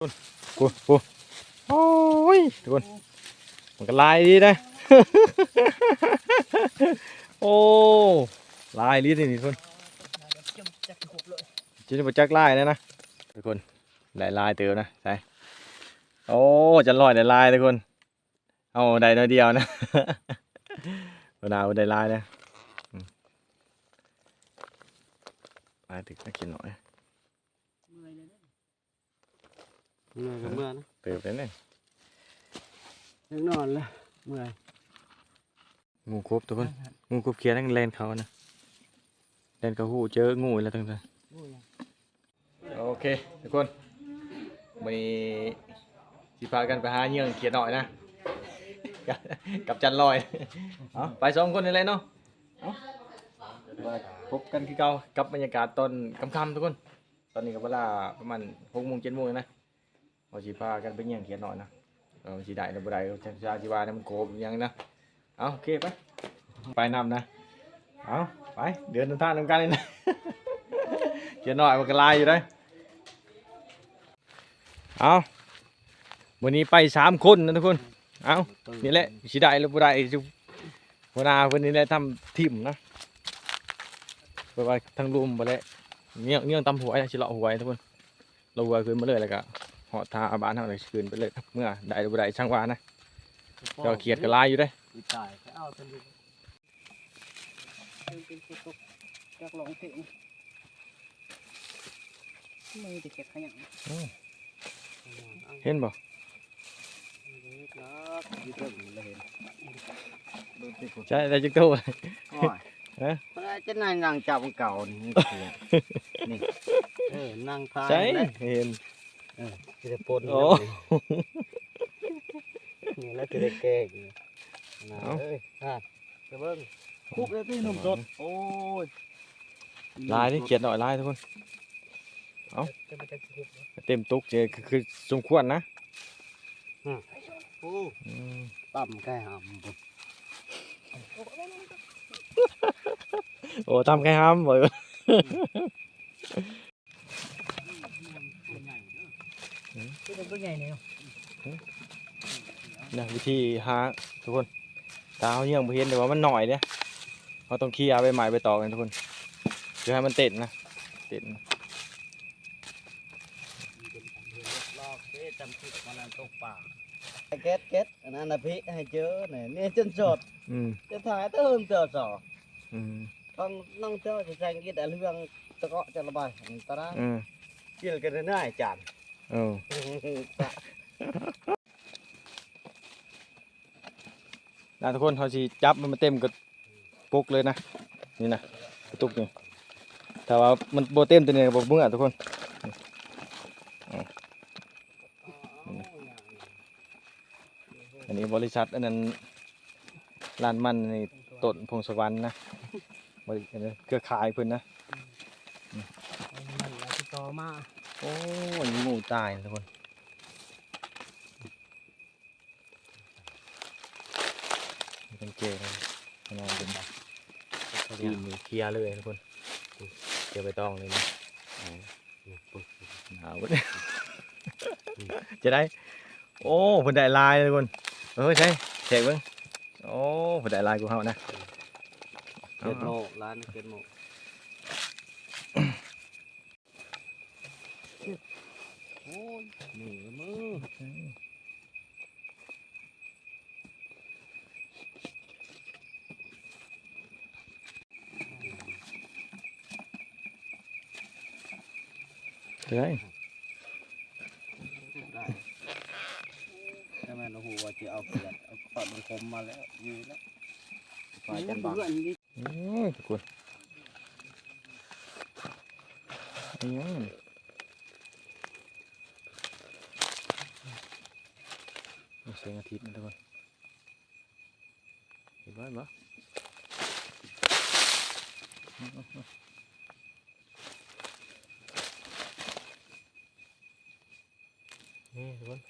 โอ้โหโอ้ยทุกคนมันก็ลายดีนะ โอ้ลายดีนี่ทุกคนจะจะมาจักลายแล้วนะทุกคนลายลายเติมนะใช่โอ้จะลอยได้ลายทุกคน เอาได้น้อยเดียวนะเวลาได้ลายนะลายถึงน่ากินหน่อย เมื่อย ก็เมื่อยนะเติมไปเนี่ยยังนอนเลยเมื่อยงูครบทุกคนงูกบเขียนนั่งเลนเขานะเลนเขาหูเจองูแล้วตั้งแต่โอเคทุกคนวันนี้สิพากันไปหาเหยื่อเขียดหน่อยนะกับกับจันลอยเอาไปสองคนนี่เลยเนาะเอาพบกันคือเก่ากับบรรยากาศตอนค่ำๆทุกคน ตอนนี้ก็เวลาประมาณหกโมงเจ็ดโมงนะ เราสิพากันไปเหยื่อเขียดหน่อยนะเออสิได้หรือบ่ได้ก็จะจะสิว่าน้ำโกบยังนะเอาโอเคไปไปนำนะเอาไปเดินท่างนำกันเลยนะเขียนหน่อยมันก็ลายอยู่ได้เอาวันนี้ไปสามคนนะทุกคนเอานี่แหละสิได้หรือบ่ได้จุหัวหน้าวันนี้แหละทำทีมนะไปว่าทั้งรุมไปเลยเงี้ยเงี้ยตำหัวนะชิเลาะหัวทุกคนเราหัวขึ้นมาเลยแล้วก็ หอดทาอาบานเท่าไหร่ขึ้นไปเลยเมื่อได้หรือบ่ได้ช่างว่านะก็เขียดก็ลายอยู่ได้อีตายเอาเป็นดูเป็นตกจากหลงเพลงมือจะเก็บขยะเห็นบ่ยืดเรื่องเลยเห็นใช่ได้จักโตเอ๊ะมันจะนั่งนั่งจับเก่านี่นี่เออนั่งทายใช่แล้วเห็น จะปนโอ้ นี่แล้วจะได้แก้อีกนะเอ้ยอะจะเบิ้งคุกเลยพี่หนุ่มสดโอ้ยลายนี่เขียนหน่อยลายทุกคนจะมาจากคุกเต็มตุกเจคือคือสมควรนะโอ้อืมต่ำแค่หำบุญโอ้ทำไงครับบ่อย ตัว ใหญ่เนี่ยนะวิธีหาทุกคนตาเขายังบ่เห็นแต่ว่ามันหน่อยเนี่ยเราต้องเคลียร์ใบไม้ใบตอกกันทุกคนเพื่อให้มันเต้นนะเต้นลอกเอ๊ะจำผิดมันนั่นตกป่าเก็ตเก็ตอันนั้นนะพี่ให้เจอเนี่ยนี่จนสดอืมจะถ่ายเติมเจอสออืมต้องน้องเจ้าจะแซงกิดแต่เรื่องตะเกาะจะระบายตาได้อืมกินกันได้จาน เออนะทุกคนเขาสิจับมันมาเต็มกับปุกเลยนะ นี่นะกระตุกนี่ถ้าว่ามันโบเต็มตัวนี้ก็บ่เมื่อทุกคนอันนี้บริษัทอันนั้นร้านมันในต้นพงศวรรค์นะบริอันนี้เครือข่ายเพิ่นนะมันแล้วที่ต่อมา โอ้ยงูตายทุกคนนี่เป็นเกย์นะนอนเป็นดีมือเคลียร์เลยทุกคนเคลียร์ไปต้องเลยนะหนาวเว้ยจะได้ โอ้เพิ่นได้ลายเลยทุกคนเออใช่แจกเบิ่งโอ้เพิ่นได้ลายกูเฮานะเกิดโมร้านเกิดโม โอ้ยหนีมือจะได้ได้แต่แม่นโอ้โหว่าจะเอาเกลือเอาปอดมันคมมาแล้วอยู่แล้วไปกันบ้างโอ้ยทุกคนอันนี้มันเสียง งอาทิตย์นะทุกคนเห็นไหมบ่นี่ทุกคน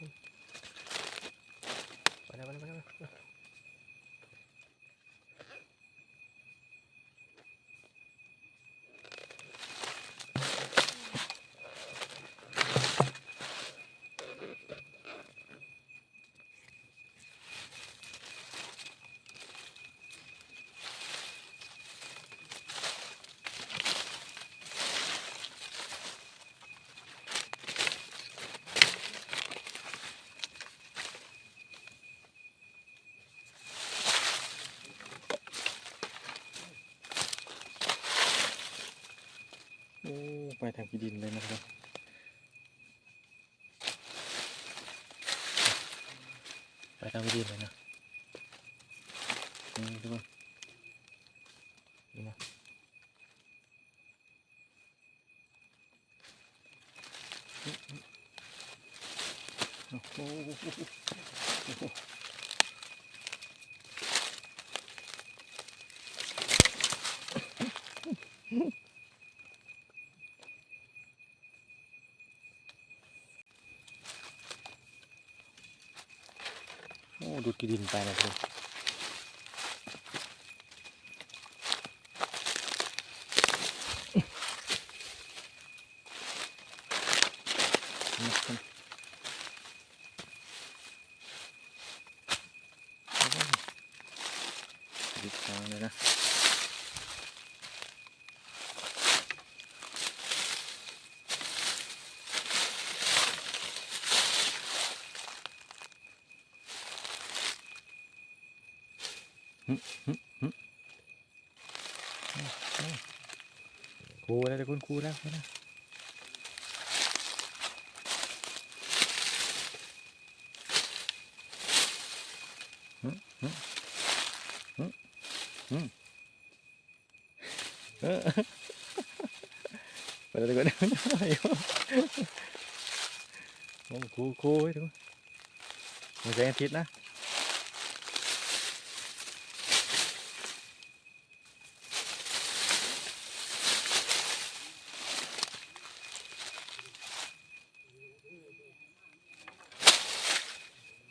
ไปแล้วไปแล้วไปแล้ว ทางที่ดินเลยนะครับไปทางที่ดินเลยนะนี่ทุกคนนี่นะโอ้โห ดูดกี่ดินไปนะครับทางเลยนะ ครูแล้วเดี๋ยวคุณครูแล้วนะเออไปแล้วเดี๋ยวก่อนโอ้ครูครูไว้ดูมันแสงอาทิตย์นะ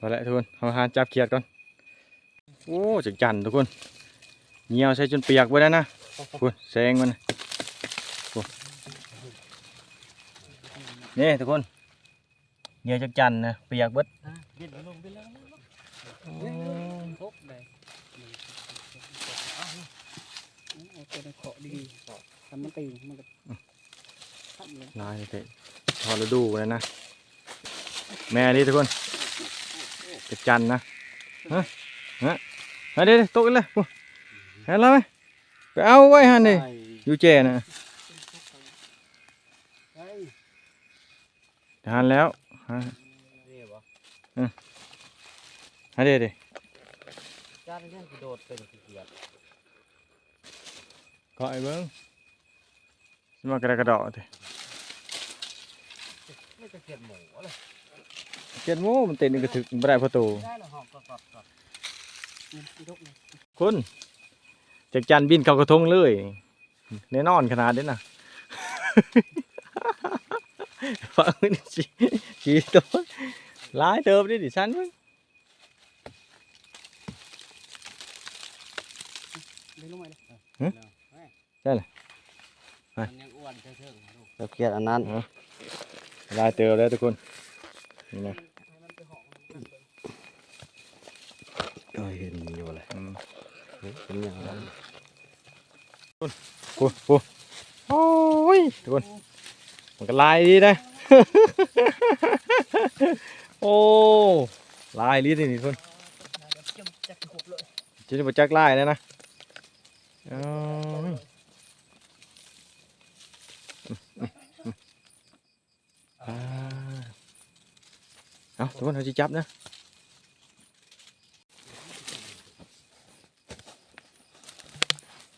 ไปแล้วทุกคนเอาหาจับเขียดก่อนโอ้จักจันทุกคนเหนียวใส่จนเปียกไปแล้วนะคุณแสงมันน่ะคุณนี่ทุกคนเหนียวจักจันนะเปียกเบิดอะเย็นลงไปแล้วโอ้ทบเลยเอาเอาตัวในเคาะดีๆทำมันตีมันก็ทับเลยนายเตะพอฤดูไปแล้วนะ แม่นี่ทุกคน จักจันนะฮะฮะมาเดี๋ยวๆตกกันเลยปุ๊เห็นแล้วไหมไปเอาไว้หันดิอยู่เจนะเฮ้ยหันแล้วฮะนี่วะฮะเดี๋ยวดิจ้าเนี่ยกระโดดเป็นขี้เกียจก็ไอ้เบิ้งสมากระดกระดอเถอะไม่จะเกียจหมูเลย เจ็ดโมมันเต้นกระถึกบ่ได้ประตูได้หรอหอบกรอบกรอบนี่ยกเลยคุณจากจันบินเข้ากระทงเลยแน่นอนขนาดนี้นะฟังนี่สิสีตัวหลายเติมนี่ดิฉันเว้ยเดินลงมาเลยหึใช่เหรอไปมันยังอ้วนเชิงๆลูกเราเครียดอันนั้นหลายเติมแล้วทุกคนนี่นะ ก็เห็นอยู่เลยอืมเป็นอย่างนั้นโอ้โหโอ้ยทุกคนมันก็ลายดีนะโอ้ลายดีนี่ทุกคนจมจักขบเลยจะได้มาจักลายแล้วนะเอาอ่าเอาทุกคนเราจะจับนะ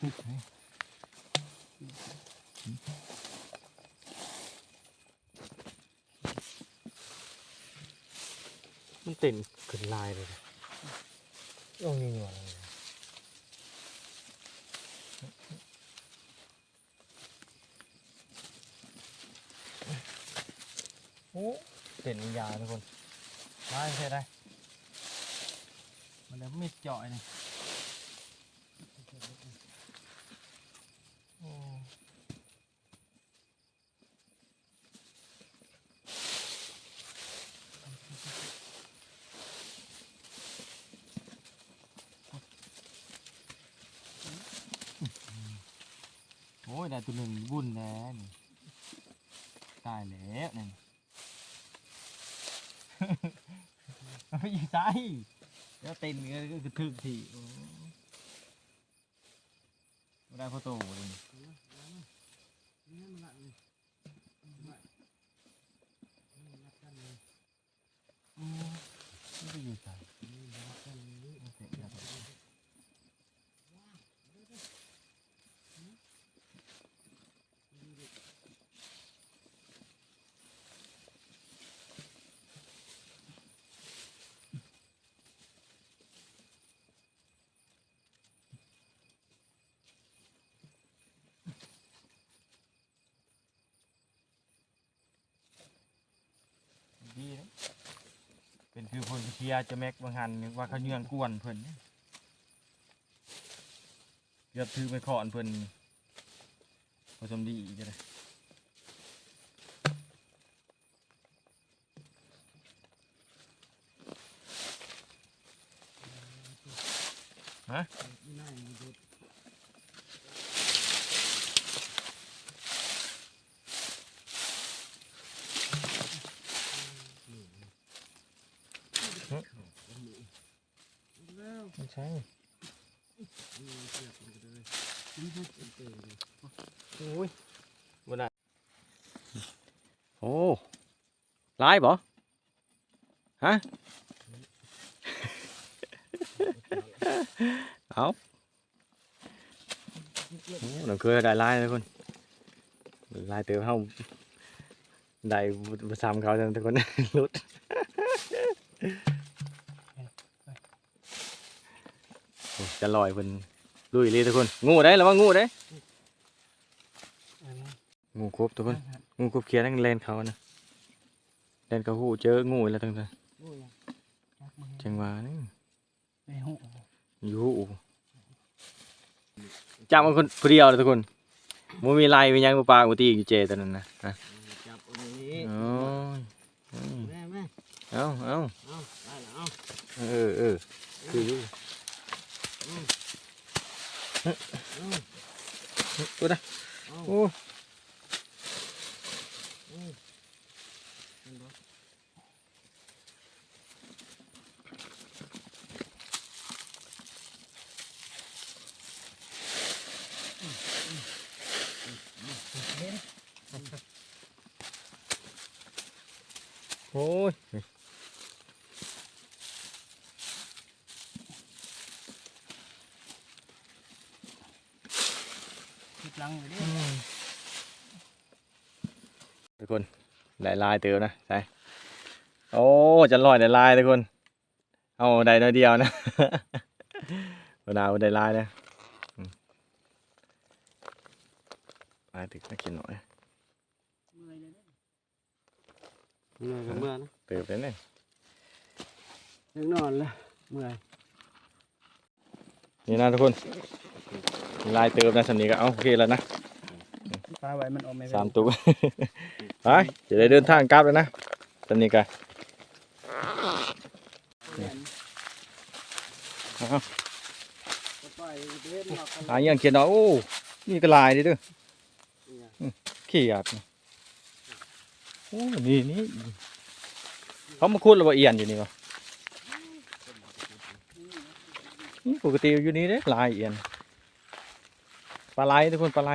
มันเต็มขึ้นลายเลยนะโอ้ยนี่ว่ะ โอ้เต็นยาทุกคนมาใช่ได้มันเลยมิดจ่อยนี่โอ้โอ้ยได้ตัวหนึ่งบุญแน่นี่ตายแล้วนี่ มันไม่ใช่แล้วเต้นก็คือถึกทีไม่ได้พ่อโตเลยไม่ได้ยู่ใส่ นะเป็นคือคนเชียจะแม็กบางหันนึกว่าเขาเยื่องกวนเพิ่นเนี่ยเกือบถือไปขอนเพิ่นผสมดีอีกเลยฮะไม่ ใช่โอ้ยบนไหนโอ้ลายบ่ฮะ เอาโอ้เราเคยได้ลายเลยคนลายเติมเฮาได้บซ้ำเขาจังทุกคนรุดโอ้ จะลอยเพิ่นลุยเลยทุกคน งูได้แล้วว่างูได้อันนี้งูครบทุกคน งูครบเขียนนั่งเลนเขานะเลนเขาหูเจองูแล้วตั้งแต่งูยังจักมือจังหวะนี่ในหูอยู่หูจับมันคนผู้เดียวเลยทุกคนมูมีลายมีหยังบ่ปลาบ่ตีอยู่เจตอนนั้นนะฮะจับอันนี้โอ้ยอืมแม่แม่เอาเอาเอาได้แล้วเอาเออเออคืออยู่ ตัวนะเอาโอ้โอ้ย คิดลังอยู่ดิ ทุกคน ได้ลายเติมนะใช่โอ้จะลอยได้ลายทุกคน เอาได้น้อยเดียวนะเวลาเอาได้ลายนะอืมลายถึกน่ากินหน่อยเมื่อยเลยเด้อเมื่อยก็เมื่อยนะเติมไปเนี่ยยังนอนเลยเมื่อยนี่นะทุกคนลายเติมนะสำนีก็เอาโอเคแล้วนะ ปลาไว้มันออกไม่สามตัวไปจะได้เดินทางกลับแล้วนะสำนีกันปล่อยเด็ดหลอกกันหาอย่างเขียนเนาะโอ้นี่ก็ลายดิเด้ออืมขี้หยาดนะโอ้นี่นี่เขามาคุดระเอียนอยู่นี่วะนี่ปกติอยู่นี่เด้ลายเอียนปลาไหลทุกคนปลาไหล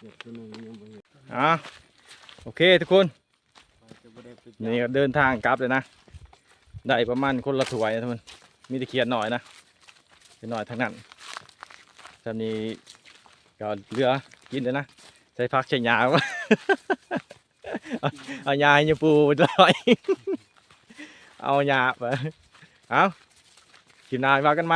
เด็ดตัวหนึงยังบ่เห็น อะโอเคทุกคน นี่ก็เดินทางกลับเลยนะ ได้ประมาณคนละถ้วยนะทุกคนมีตะเคียนหน่อยนะเขียนหน่อยทั้งนั้นตอนนี้ก็เหลือกินเลยนะใส่พักใช้ยาวเอายาให้ยปูลอยเอายาไปเอาคลิปหน้าว่ากันไหม